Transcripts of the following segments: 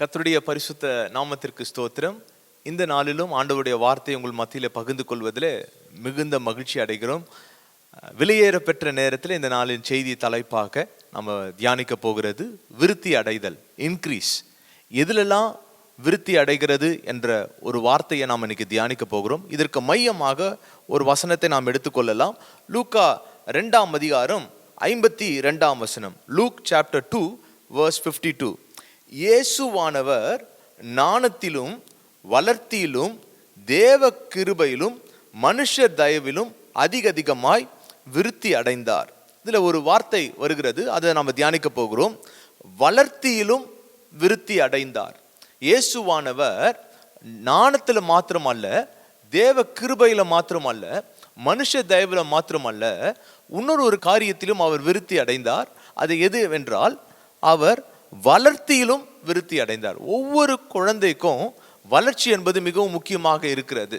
கத்தருடைய பரிசுத்த நாமத்திற்கு ஸ்தோத்திரம். இந்த நாளிலும் ஆண்டவருடைய வார்த்தையை உங்கள் மத்தியில் பகிர்ந்து கொள்வதில் மிகுந்த மகிழ்ச்சி அடைகிறோம். வெளியேற பெற்ற நேரத்தில் இந்த நாளின் செய்தி தலைப்பாக நம்ம தியானிக்க போகிறது விருத்தி அடைதல் இன்க்ரீஸ் எதிலெல்லாம் விருத்தி அடைகிறது என்ற ஒரு வார்த்தையை நாம் இன்னைக்கு தியானிக்க போகிறோம். இதற்கு மையமாக ஒரு வசனத்தை நாம் எடுத்துக்கொள்ளலாம் லூக்கா ரெண்டாம் அதிகாரம் ஐம்பத்தி ரெண்டாம் வசனம். Luke chapter two verse fifty two இயேசுவானவர் ஞானத்திலும் வளர்த்தியிலும் தேவ கிருபையிலும் மனுஷர் தயவிலும் அதிக அதிகமாய் விருத்தி அடைந்தார். இதில் ஒரு வார்த்தை வருகிறது அதை நாம் தியானிக்க போகிறோம். வளர்த்தியிலும் விருத்தி அடைந்தார். இயேசுவானவர் நாணத்தில் மாத்திரமல்ல தேவ கிருபையில் மாத்திரமல்ல மனுஷ தயவில் மாத்திரமல்ல இன்னொரு ஒரு காரியத்திலும் அவர் விருத்தி அடைந்தார். அது எது என்றால் அவர் வளர்த்தியிலும் விருத்தி அடைந்தார். ஒவ்வொரு குழந்தைக்கும் வளர்ச்சி என்பது மிகவும் முக்கியமாக இருக்கிறது.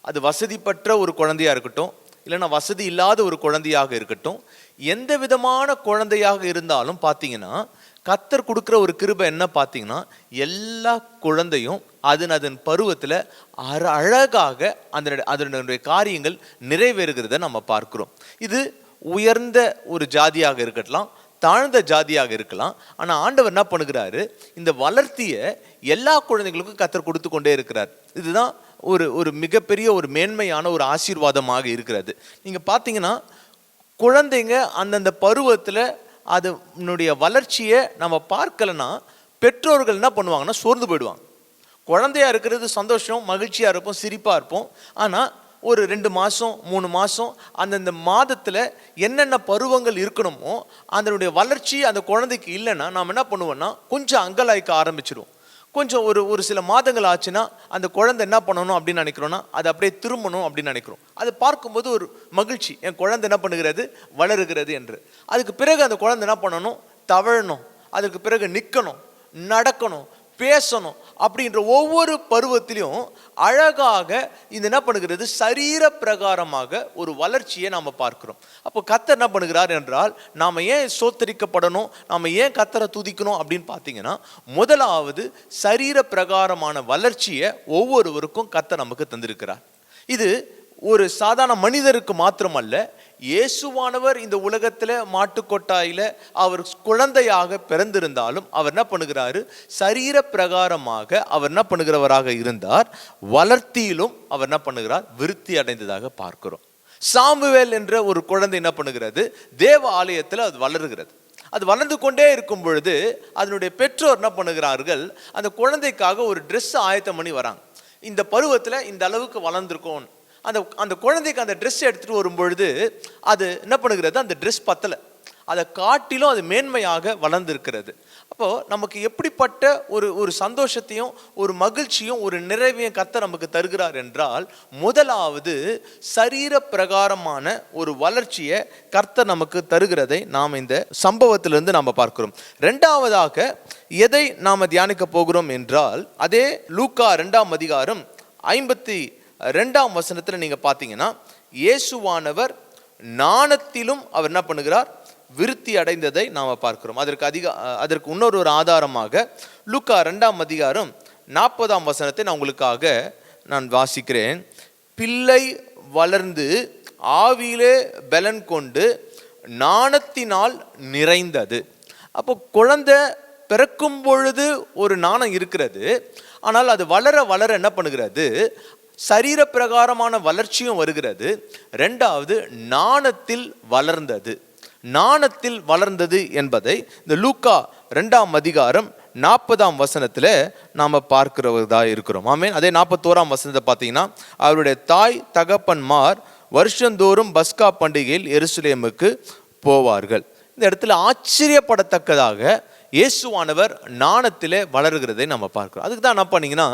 அது வசதி பெற்ற ஒரு குழந்தையாக இருக்கட்டும் இல்லைன்னா வசதி இல்லாத ஒரு குழந்தையாக இருக்கட்டும் எந்த விதமான குழந்தையாக இருந்தாலும் பார்த்தீங்கன்னா கத்தர் கொடுக்குற ஒரு கிருபை என்ன பார்த்தீங்கன்னா எல்லா குழந்தையும் அதன் அதன் பருவத்தில் அற அழகாக அதனுடைய அதனுடைய காரியங்கள் நிறைவேறுகிறத நம்ம பார்க்குறோம். இது உயர்ந்த ஒரு ஜாதியாக இருக்கட்டும் தாழ்ந்த ஜாதியாக இருக்கலாம். ஆனால் ஆண்டவர் என்ன பண்ணுகிறாரு? இந்த வளர்த்தியை எல்லா குழந்தைகளுக்கும் கத்தர் கொடுத்து கொண்டே இருக்கிறார். இதுதான் ஒரு ஒரு மிகப்பெரிய ஒரு மேன்மையான ஒரு ஆசீர்வாதமாக இருக்கிறது. நீங்கள் பார்த்தீங்கன்னா குழந்தைங்க அந்தந்த பருவத்தில் அதனுடைய வளர்ச்சியை நம்ம பார்க்கலன்னா பெற்றோர்கள் என்ன பண்ணுவாங்கன்னா சோர்ந்து போயிடுவாங்க. குழந்தையா இருக்கிறது சந்தோஷம் மகிழ்ச்சியாக இருப்போம் சிரிப்பாக இருப்போம். ஆனால் ஒரு ரெண்டு மாதம் மூணு மாதம் அந்தந்த மாதத்தில் என்னென்ன பருவங்கள் இருக்கணுமோ அதனுடைய வளர்ச்சி அந்த குழந்தைக்கு இல்லைன்னா நாம் என்ன பண்ணுவோன்னா கொஞ்சம் அங்கலாய்க்க ஆரம்பிச்சிடுவோம் கொஞ்சம் ஒரு ஒரு சில மாதங்கள் ஆச்சுன்னா அந்த குழந்தை என்ன பண்ணணும் அப்படின்னு நினைக்கிறோன்னா அது அப்படியே திரும்பணும் அப்படின்னு நினைக்கிறோம். அதை பார்க்கும்போது ஒரு மகிழ்ச்சி. என் குழந்தை என்ன பண்ணுகிறது? வளருகிறது என்று. அதுக்கு பிறகு அந்த குழந்தை என்ன பண்ணணும்? தவழணும். அதுக்கு பிறகு நிற்கணும் நடக்கணும். பேசணும் அப்படின்ற ஒவ்வொரு பருவத்திலையும் அழகாக இது என்ன பண்ணுகிறது? சரீர பிரகாரமாக ஒரு வளர்ச்சியை நாம் பார்க்குறோம். அப்போ கத்தர் என்ன பண்ணுகிறார் என்றால் நாம் ஏன் சோத்தரிக்கப்படணும்? நாம் ஏன் கத்தரை துதிக்கணும் அப்படின்னு பார்த்தீங்கன்னா முதலாவது சரீர பிரகாரமான வளர்ச்சியை ஒவ்வொருவருக்கும் கத்தர் நமக்கு தந்திருக்கிறார். இது ஒரு சாதாரண மனிதருக்கு மாத்திரமல்ல இயேசுவானவர் இந்த உலகத்தில் மாட்டுக்கொட்டாயில் அவர் குழந்தையாக பிறந்திருந்தாலும் அவர் என்ன பண்ணுகிறாரு? சரீர பிரகாரமாக அவர் என்ன பண்ணுகிறவராக இருந்தார்? வளர்த்தியிலும் அவர் என்ன பண்ணுகிறார்? விருத்தி அடைந்ததாக பார்க்கிறோம். சாமுவேல் என்ற ஒரு குழந்தை என்ன பண்ணுகிறது? தேவ ஆலயத்தில் அது வளருகிறது. அது வளர்ந்து கொண்டே இருக்கும் பொழுது அதனுடைய பெற்றோர் என்ன பண்ணுகிறார்கள்? அந்த குழந்தைக்காக ஒரு ட்ரெஸ் ஆயத்தம் பண்ணி வராங்க. இந்த பருவத்தில் இந்த அளவுக்கு வளர்ந்துருக்கும். அந்த அந்த குழந்தைக்கு அந்த ட்ரெஸ் எடுத்துகிட்டு வரும்பொழுது அது என்ன பண்ணுகிறது? அந்த ட்ரெஸ் பத்தலை. அதை காட்டிலும் அது மேன்மையாக வளர்ந்துருக்கிறது. அப்போது நமக்கு எப்படிப்பட்ட ஒரு ஒரு சந்தோஷத்தையும் ஒரு மகிழ்ச்சியும் ஒரு நிறைவையும் கத்த நமக்கு தருகிறார் என்றால் முதலாவது சரீர பிரகாரமான ஒரு வளர்ச்சியை கர்த்தர் நமக்கு தருகிறதை நாம் இந்த சம்பவத்திலிருந்து நாம் பார்க்கிறோம். ரெண்டாவதாக எதை நாம் தியானிக்க போகிறோம் என்றால் அதே லூக்கா ரெண்டாம் அதிகாரம் ஐம்பத்தி ரெண்டாம் வசனத்தில் நீங்கள் பார்த்தீங்கன்னா இயேசுவானவர் நாணத்திலும் அவர் என்ன பண்ணுகிறார்? விருத்தி அடைந்ததை நாம் பார்க்கிறோம். அதற்கு அதிக அதற்கு இன்னொரு ஒரு ஆதாரமாக லுக்கா ரெண்டாம் அதிகாரம் நாற்பதாம் வசனத்தை நான் உங்களுக்காக நான் வாசிக்கிறேன். பிள்ளை வளர்ந்து ஆவியிலே பலன் கொண்டு நாணத்தினால் நிறைந்தது. அப்போ குழந்தை பிறக்கும் பொழுது ஒரு நாணம் இருக்கிறது. ஆனால் அது வளர வளர என்ன பண்ணுகிறது? சரீர பிரகாரமான வளர்ச்சியும் வருகிறது. ரெண்டாவது நாணத்தில் வளர்ந்தது. நாணத்தில் வளர்ந்தது என்பதை இந்த லூக்கா ரெண்டாம் அதிகாரம் நாற்பதாம் வசனத்தில் நாம் பார்க்கிறதா இருக்கிறோம். ஆமேன். அதே நாற்பத்தோராம் வசனத்தை பார்த்தீங்கன்னா அவருடைய தாய் தகப்பன்மார் வருஷந்தோறும் பஸ்கா பண்டிகையில் எருசலேமுக்கு போவார்கள். இந்த இடத்துல ஆச்சரியப்படத்தக்கதாக இயேசுவானவர் நாணத்தில் வளர்கிறதை நம்ம பார்க்கிறோம். அதுக்கு தான் என்ன பண்ணீங்கன்னா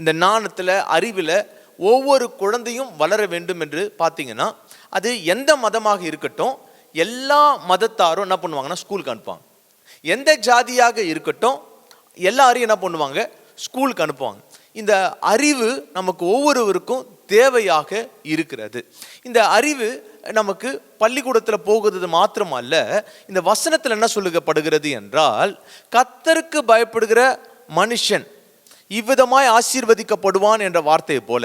இந்த நாணத்தில் அறிவில் ஒவ்வொரு குழந்தையும் வளர வேண்டும் என்று பார்த்தீங்கன்னா அது எந்த மதமாக இருக்கட்டும் எல்லா மதத்தாரும் என்ன பண்ணுவாங்கன்னா ஸ்கூலுக்கு அனுப்புவாங்க. எந்த ஜாதியாக இருக்கட்டும் எல்லாரையும் என்ன பண்ணுவாங்க ஸ்கூலுக்கு அனுப்புவாங்க. இந்த அறிவு நமக்கு ஒவ்வொருவருக்கும் தேவையாக இருக்கிறது. இந்த அறிவு நமக்கு பள்ளிக்கூடத்தில் போகிறது மாத்திரமல்ல இந்த வசனத்தில் என்ன சொல்லுகப்படுகிறது என்றால் கத்தருக்கு பயப்படுகிற மனுஷன் இவ்விதமாய் ஆசீர்வதிக்கப்படுவான் என்ற வார்த்தையை போல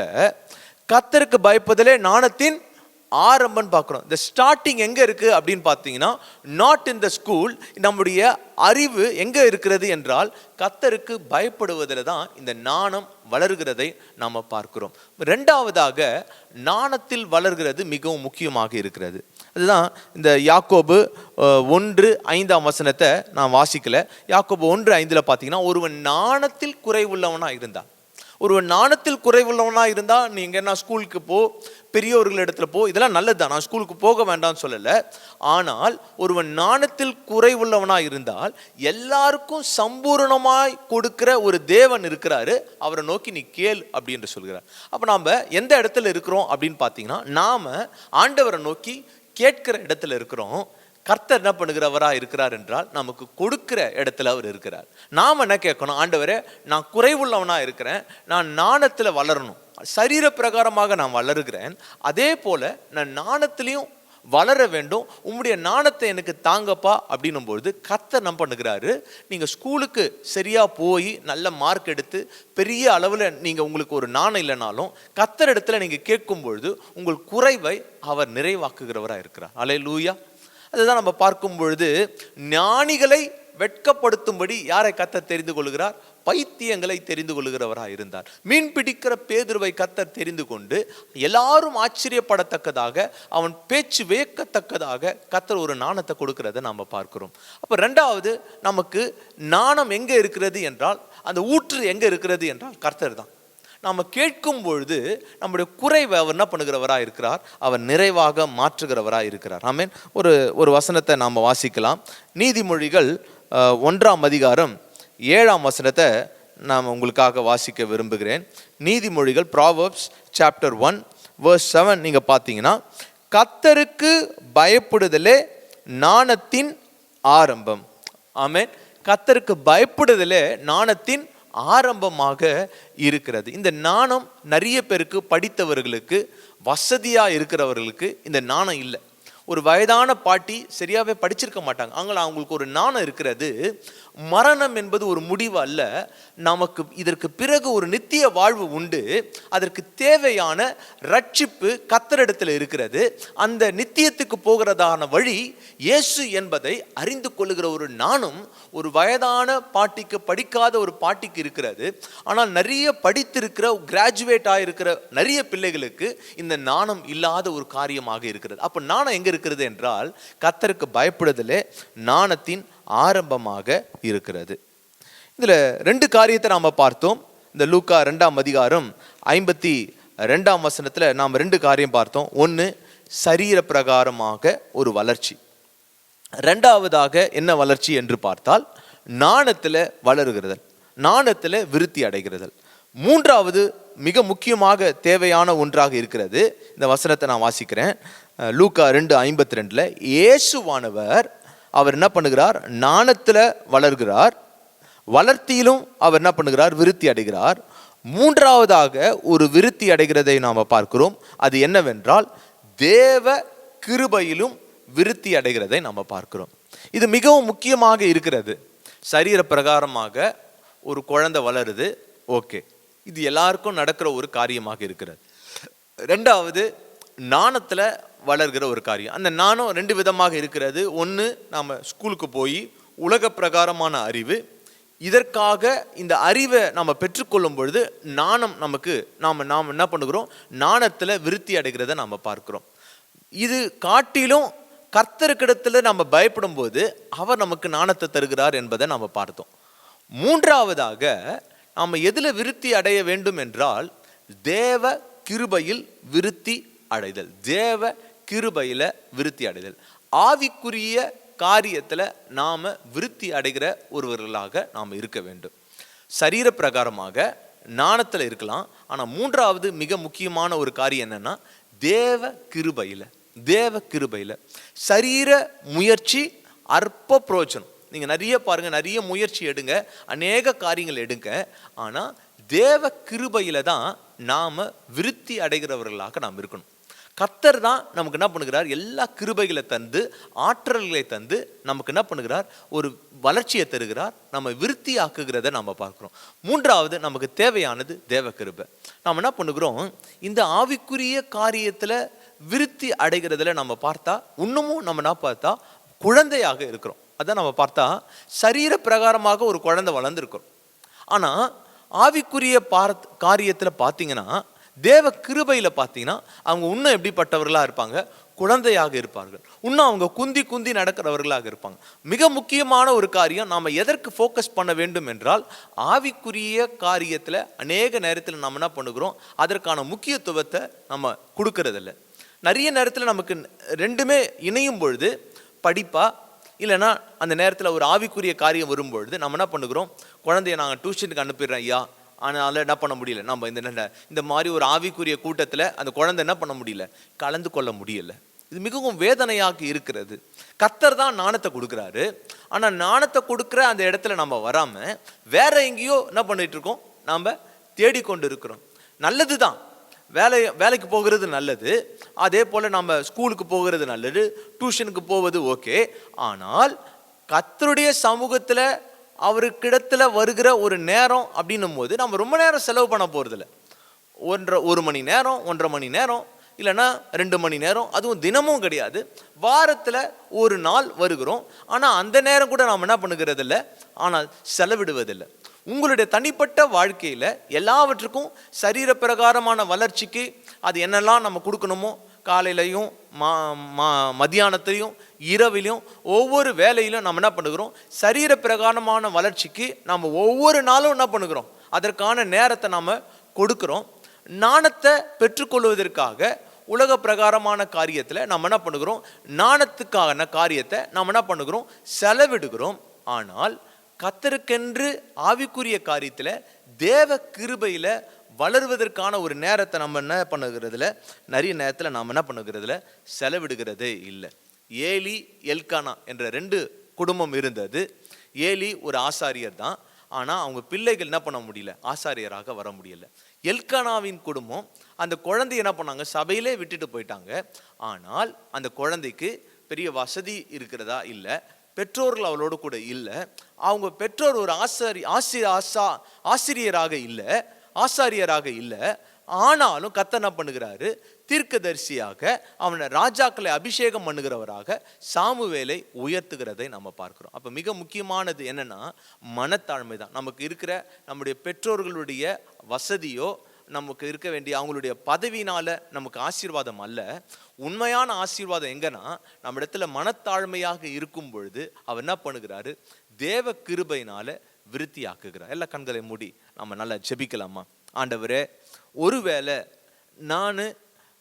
கத்தருக்கு பயப்பதிலே நாணத்தின் ஆரம்பம்னு பார்க்குறோம். இந்த ஸ்டார்டிங் எங்கே இருக்குது அப்படின்னு பார்த்தீங்கன்னா நாட் இன் த ஸ்கூல் நம்முடைய அறிவு எங்கே இருக்கிறது என்றால் கத்தருக்கு பயப்படுவதில் தான் இந்த நாணம் வளர்கிறதை நாம் பார்க்கிறோம். ரெண்டாவதாக நாணத்தில் வளர்கிறது மிகவும் முக்கியமாக இருக்கிறது. அதுதான் இந்த யாக்கோபு ஒன்று ஐந்தாம் வசனத்தை நான் வாசிக்கலை. யாக்கோபு ஒன்று ஐந்தில் பார்த்தீங்கன்னா ஒருவன் நாணத்தில் குறைவுள்ளவனாக இருந்தான். ஒருவன் நாணத்தில் குறைவுள்ளவனாக இருந்தால் நீங்கள் என்ன ஸ்கூலுக்கு போ பெரியவர்கள் இடத்துல போ இதெல்லாம் நல்லது தான். நான் ஸ்கூலுக்கு போக வேண்டாம்னு சொல்லலை. ஆனால் ஒருவன் நாணத்தில் குறைவுள்ளவனாக இருந்தால் எல்லாருக்கும் சம்பூர்ணமாய் கொடுக்குற ஒரு தேவன் இருக்கிறாரு. அவரை நோக்கி நீ கேள் அப்படின்னு சொல்கிறார். அப்போ நாம் எந்த இடத்துல இருக்கிறோம் அப்படின்னு பார்த்தீங்கன்னா நாம் ஆண்டவரை நோக்கி கேட்கிற இடத்துல இருக்கிறோம் கர்த்தர் என்ன பண்ணுகிறவராக இருக்கிறார் என்றால் நமக்கு கொடுக்கிற இடத்துல அவர் இருக்கிறார். நாம் என்ன கேட்கணும்? ஆண்டவரே நான் குறைவுள்ளவனாக இருக்கிறேன் நான் நாணத்தில் வளரணும். சரீர பிரகாரமாக நான் வளருகிறேன் அதே போல் நான் நாணத்துலேயும் வளர வேண்டும். உம்முடைய நாணத்தை எனக்கு தாங்கப்பா அப்படின்னும் பொழுது கத்தை நம் பண்ணுகிறாரு. நீங்கள் ஸ்கூலுக்கு சரியாக போய் நல்ல மார்க் எடுத்து பெரிய அளவில் நீங்கள் உங்களுக்கு ஒரு நாணம் இல்லைனாலும் கத்தர் இடத்துல நீங்கள் கேட்கும் பொழுது உங்கள் குறைவை அவர் நிறைவாக்குகிறவராக இருக்கிறார். அலை லூயா அதுதான் நம்ம பார்க்கும் பொழுது ஞானிகளை வெட்கப்படுத்தும்படி யாரை கத்த தெரிந்து கொள்கிறார்? பைத்தியங்களை தெரிந்து கொள்கிறவராக இருந்தார். மீன் பிடிக்கிற பேதுருவை கத்தர் தெரிந்து கொண்டு எல்லாரும் ஆச்சரியப்படத்தக்கதாக அவன் பேச்சு வியக்கத்தக்கதாக கத்தர் ஒரு நாணத்தை கொடுக்கிறத நாம் பார்க்கிறோம். அப்போ ரெண்டாவது நமக்கு நாணம் எங்கே இருக்கிறது என்றால் அந்த ஊற்று எங்கே இருக்கிறது என்றால் கர்த்தர் தான். நாம் கேட்கும் பொழுது நம்முடைய குறைவை அவர் என்ன பண்ணுகிறவராக இருக்கிறார்? அவர் நிறைவாக மாற்றுகிறவராக இருக்கிறார். ஆமென். ஒரு ஒரு வசனத்தை நாம் வாசிக்கலாம். நீதிமொழிகள் ஒன்றாம் அதிகாரம் ஏழாம் வசனத்தை நான் உங்களுக்காக வாசிக்க விரும்புகிறேன். நீதிமொழிகள் Proverbs chapter one verse seven நீங்கள் பார்த்தீங்கன்னா கத்தருக்கு பயப்படுதலே நாணத்தின் ஆரம்பம். ஆமேன் கத்தருக்கு பயப்படுதலே நாணத்தின் ஆரம்பமாக இருக்கிறது. இந்த நாணம் நிறைய பேருக்கு படித்தவர்களுக்கு வசதியாக இருக்கிறவர்களுக்கு இந்த நாணம் இல்லை. ஒரு வயதான பாட்டி சரியாகவே படிச்சிருக்க மாட்டாங்க. அவங்கள அவங்களுக்கு ஒரு நாணம் இருக்கிறது. மரணம் என்பது ஒரு முடிவு அல்ல. நமக்கு இதற்கு பிறகு ஒரு நித்திய வாழ்வு உண்டு. அதற்கு தேவையான ரட்சிப்பு கத்தரிடத்தில் இருக்கிறது. அந்த நித்தியத்துக்கு போகிறதான வழி இயேசு என்பதை அறிந்து கொள்ளுகிற ஒரு நானும் ஒரு வயதான பாட்டிக்கு படிக்காத ஒரு பாட்டிக்கு இருக்கிறது. ஆனால் நிறைய படித்திருக்கிற கிராஜுவேட் ஆகிருக்கிற நிறைய பிள்ளைகளுக்கு இந்த நாணம் இல்லாத ஒரு காரியமாக இருக்கிறது. அப்போ நாணம் எங்கே இருக்கிறது என்றால் கத்தருக்கு பயப்படுதலே நாணத்தின் ஆரம்பமாக இருக்கிறது. இதில் ரெண்டு காரியத்தை நாம் பார்த்தோம். இந்த லூக்கா ரெண்டாம் அதிகாரம் ஐம்பத்தி ரெண்டாம் வசனத்தில் நாம் ரெண்டு காரியம் பார்த்தோம். ஒன்று சரீர பிரகாரமாக ஒரு வளர்ச்சி. ரெண்டாவதாக என்ன வளர்ச்சி என்று பார்த்தால் நாணத்தில் வளருகிறதல் நாணத்தில் விருத்தி அடைகிறதல். மூன்றாவது மிக முக்கியமாக தேவையான ஒன்றாக இருக்கிறது. இந்த வசனத்தை நான் வாசிக்கிறேன். லூக்கா ரெண்டு ஐம்பத்தி ரெண்டில் இயேசுவானவர் அவர் என்ன பண்ணுகிறார்? நாணத்தில் வளர்கிறார். வளர்த்தியிலும் அவர் என்ன பண்ணுகிறார்? விருத்தி அடைகிறார். மூன்றாவதாக ஒரு விருத்தி அடைகிறதை நாம் பார்க்கிறோம். அது என்னவென்றால் தேவ கிருபையிலும் விருத்தி அடைகிறதை நாம் பார்க்கிறோம். இது மிகவும் முக்கியமாக இருக்கிறது. சரீர பிரகாரமாக ஒரு குழந்தை வளருது. ஓகே. இது எல்லாருக்கும் நடக்கிற ஒரு காரியமாக இருக்கிறது. ரெண்டாவது நாணத்தில் வளர்கிற ஒரு காரியம். அந்த நாணம் ரெண்டு விதமாக இருக்கிறது. ஒன்று நாம் ஸ்கூலுக்கு போய் உலக பிரகாரமான அறிவு. இதற்காக இந்த அறிவை நாம் பெற்றுக்கொள்ளும் பொழுது நாணம் நமக்கு நாம் நாம் என்ன பண்ணுகிறோம்? நாணத்தில் விருத்தி அடைகிறத நாம் பார்க்குறோம். இது காட்டிலும் கர்த்தருக்கிடத்தில் நம்ம பயப்படும் போது அவர் நமக்கு நாணத்தை தருகிறார் என்பதை நாம் பார்த்தோம். மூன்றாவதாக நாம் எதில் விருத்தி அடைய வேண்டும் என்றால் தேவ கிருபையில் விருத்தி அடைதல். தேவ கிருபையில் விருத்தி அடைதல். ஆவிக்குரிய காரியத்தில் நாம் விருத்தி அடைகிற ஒருவர்களாக நாம் இருக்க வேண்டும். சரீர பிரகாரமாக நாணத்தில் இருக்கலாம். ஆனால் மூன்றாவது மிக முக்கியமான ஒரு காரியம் என்னென்னா தேவ கிருபையில் தேவ கிருபையில். சரீர முயற்சி அற்ப புரோஜனம். நீங்கள் நிறைய பாருங்கள் நிறைய முயற்சி எடுங்க அநேக காரியங்கள் எடுங்க. ஆனால் தேவ கிருபையில் தான் நாம் விருத்தி அடைகிறவர்களாக நாம் இருக்கணும். கத்தர் தான் நமக்கு என்ன பண்ணுகிறார்? எல்லா கிருபைகளை தந்து ஆற்றல்களை தந்து நமக்கு என்ன பண்ணுகிறார்? ஒரு வளர்ச்சியை தருகிறார். நம்ம விருத்தி ஆக்குகிறத நம்ம பார்க்குறோம். மூன்றாவது நமக்கு தேவையானது தேவ கிருபை. நாம் என்ன பண்ணுகிறோம்? இந்த ஆவிக்குரிய காரியத்தில் விருத்தி அடைகிறதுல நம்ம பார்த்தா இன்னமும் நம்ம என்ன பார்த்தா குழந்தையாக இருக்கிறோம். அதான் நம்ம பார்த்தா சரீர பிரகாரமாக ஒரு குழந்தை வளர்ந்துருக்கும். ஆனால் ஆவிக்குரிய பார்த் காரியத்தில் பார்த்தீங்கன்னா தேவ கிருபையில் பார்த்தீங்கன்னா அவங்க இன்னும் எப்படிப்பட்டவர்களாக இருப்பாங்க? குழந்தையாக இருப்பார்கள். இன்னும் அவங்க குந்தி குந்தி நடக்கிறவர்களாக இருப்பாங்க. மிக முக்கியமான ஒரு காரியம் நாம் எதற்கு ஃபோக்கஸ் பண்ண வேண்டும் என்றால் ஆவிக்குரிய காரியத்தில் அநேக நேரத்தில் நம்ம என்ன பண்ணுகிறோம்? அதற்கான முக்கியத்துவத்தை நம்ம கொடுக்கறதில்ல. நிறைய நேரத்தில் நமக்கு ரெண்டுமே இணையும் பொழுது படிப்பாக இல்லைன்னா அந்த நேரத்தில் ஒரு ஆவிக்குரிய காரியம் வரும்பொழுது நம்ம என்ன பண்ணுகிறோம்? குழந்தைய நாங்கள் டியூஷனுக்கு அனுப்பிடுறோம் ஐயா. அதனால் என்ன பண்ண முடியல? நம்ம இந்த இந்த மாதிரி ஒரு ஆவிக்குரிய கூட்டத்தில் அந்த குழந்தை என்ன பண்ண முடியல? கலந்து கொள்ள முடியல. இது மிகவும் வேதனையாக இருக்கிறது. கத்தர் தான் நாணத்தை கொடுக்குறாரு. ஆனால் நாணத்தை கொடுக்குற அந்த இடத்துல நம்ம வராமல் வேற எங்கேயோ என்ன பண்ணிட்டு இருக்கோம்? நாம் தேடிக்கொண்டு இருக்கிறோம். நல்லது தான் வேலை வேலைக்கு போகிறது நல்லது. அதே போல் நம்ம ஸ்கூலுக்கு போகிறது நல்லது. டியூஷனுக்கு போவது ஓகே ஆனால் கத்தருடைய சமூகத்தில் அவருக்கிடத்தில் வருகிற ஒரு நேரம் அப்படின்னும் போது நம்ம ரொம்ப நேரம் செலவு பண்ண போகிறதில்ல ஒன்றரை ஒரு மணி நேரம் ஒன்றரை மணி நேரம் இல்லைன்னா ரெண்டு மணி நேரம் அதுவும் தினமும் கிடையாது. வாரத்தில் ஒரு நாள் வருகிறோம். ஆனால் அந்த நேரம் கூட நாம் என்ன பண்ணுகிறது இல்லை ஆனால் செலவிடுவதில்லை. உங்களுடைய தனிப்பட்ட வாழ்க்கையில் எல்லாவற்றுக்கும் சரீர பிரகாரமான வளர்ச்சிக்கு அது என்னெல்லாம் நம்ம கொடுக்கணுமோ காலையிலையும் மா மா மதியானத்தையும் இரவிலையும் ஒவ்வொரு வேலையிலும் நம்ம என்ன பண்ணுகிறோம்? சரீர பிரகாரமான வளர்ச்சிக்கு நம்ம ஒவ்வொரு நாளும் என்ன பண்ணுகிறோம்? அதற்கான நேரத்தை நாம் கொடுக்குறோம். நாணத்தை பெற்றுக்கொள்வதற்காக உலக பிரகாரமான காரியத்தில் நம்ம என்ன பண்ணுகிறோம்? நாணத்துக்கான காரியத்தை நம்ம என்ன பண்ணுகிறோம்? செலவிடுகிறோம். ஆனால் கத்தருக்கென்று ஆவிக்குரிய காரியத்தில் தேவ கிருபையில் வளருவதற்கான ஒரு நேரத்தை நம்ம என்ன பண்ணுகிறதுல நிறைய நேரத்தில் நாம் என்ன பண்ணுகிறதுல செலவிடுகிறதே இல்லை. ஏலி எல்கானா என்ற ரெண்டு குடும்பம் இருந்தது. ஏலி ஒரு ஆசாரியர் தான். ஆனால் அவங்க பிள்ளைகள் என்ன பண்ண முடியல? ஆசாரியராக வர முடியல. எல்கானாவின் குடும்பம் அந்த குழந்தைய என்ன பண்ணாங்க? சபையிலே விட்டுட்டு போயிட்டாங்க. ஆனால் அந்த குழந்தைக்கு பெரிய வசதி இருக்கிறதா? இல்லை. பெற்றோர்கள் அவளோடு கூட இல்லை. அவங்க பெற்றோர் ஒரு ஆசாரி ஆசிரியர் ஆசா ஆசிரியராக இல்லை ஆசாரியராக இல்லை. ஆனாலும் கத்த என்ன பண்ணுகிறாரு? தீர்க்கதரிசியாக அவனை ராஜாக்களை அபிஷேகம் பண்ணுகிறவராக சாமுவேலை உயர்த்துகிறதை நம்ம பார்க்குறோம். அப்போ மிக முக்கியமானது என்னன்னா மனத்தாழ்மை தான் நமக்கு இருக்கிற நம்முடைய பெற்றோர்களுடைய வசதியோ நமக்கு இருக்க வேண்டிய அவங்களுடைய பதவியினால் நமக்கு ஆசீர்வாதம் அல்ல. உண்மையான ஆசீர்வாதம் எங்கன்னா நம்ம இடத்துல மனத்தாழ்மையாக இருக்கும் பொழுது அவர் என்ன பண்ணுகிறாரு? தேவ கிருபையினால விருத்தி ஆக்குகிறார் எல்லா கண்களை மூடி நம்ம நல்லா ஜெபிக்கலாமா? ஆண்டவரே ஒருவேளை நான்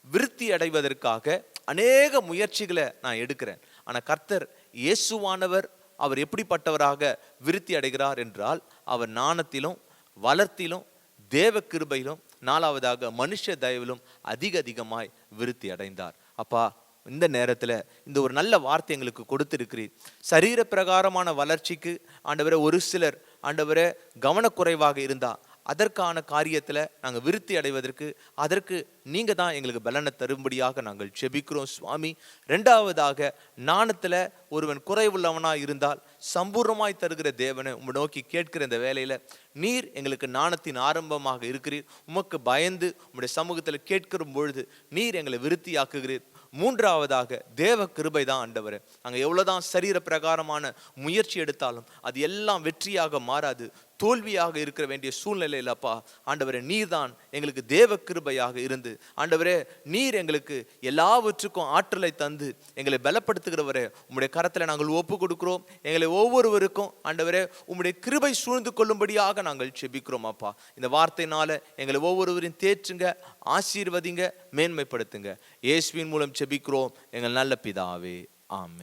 விருத்தி அடைவதற்காக அநேக முயற்சிகளை நான் எடுக்கிறேன். ஆனால் கர்த்தர் இயேசுவானவர் அவர் எப்படிப்பட்டவராக விருத்தி அடைகிறார் என்றால் அவர் நாணத்திலும் வளர்த்திலும் தேவ கிருபையிலும் நாலாவதாக மனுஷ தயவிலும் அதிக அதிகமாய் விருத்தி அடைந்தார். அப்பா இந்த நேரத்தில் இந்த ஒரு நல்ல வார்த்தை எங்களுக்கு கொடுத்துருக்கிறீர். சரீர பிரகாரமான வளர்ச்சிக்கு ஆண்டவரே ஒரு சிலர் ஆண்டவரே கவனக்குறைவாக இருந்தா அதற்கான காரியத்தில் நாங்கள் விருத்தி அடைவதற்கு அதற்கு நீங்கள் தான் எங்களுக்கு பலனை தரும்படியாக நாங்கள் செபிக்கிறோம் சுவாமி. ரெண்டாவதாக நாணத்தில் ஒருவன் குறைவுள்ளவனாக இருந்தால் சம்பூர்ணமாய் தருகிற தேவனை உம்மை நோக்கி கேட்கிற இந்த வேலையில் நீர் எங்களுக்கு நாணத்தின் ஆரம்பமாக இருக்கிறீர். உமக்கு பயந்து உம்முடைய சமூகத்தில் கேட்கிற பொழுது நீர் எங்களை விருத்தியாக்குகிறீர். மூன்றாவதாக தேவ கிருபை தான் ஆண்டவர். நாங்கள் எவ்வளோதான் சரீர பிரகாரமான முயற்சி எடுத்தாலும் அது எல்லாம் வெற்றியாக மாறாது. தோல்வியாக இருக்கிற வேண்டிய சூழ்நிலையில் அப்பா ஆண்டவரே நீர் தான் எங்களுக்கு தேவ கிருபையாக இருந்து. ஆண்டவரே நீர் எங்களுக்கு எல்லாவற்றுக்கும் ஆற்றலை தந்து எங்களை பலப்படுத்துகிறவரே. உம்முடைய கரத்தில் நாங்கள் ஒப்பு கொடுக்கிறோம். எங்களை ஒவ்வொருவருக்கும் ஆண்டவரே உம்முடைய கிருபை சூழ்ந்து கொள்ளும்படியாக நாங்கள் செபிக்கிறோம் அப்பா. இந்த வார்த்தையினால எங்களை ஒவ்வொருவரையும் தேற்றுங்க ஆசீர்வதிங்க மேன்மைப்படுத்துங்க. இயேசுவின் மூலம் செபிக்கிறோம். எங்கள் நல்ல பிதாவே. ஆமே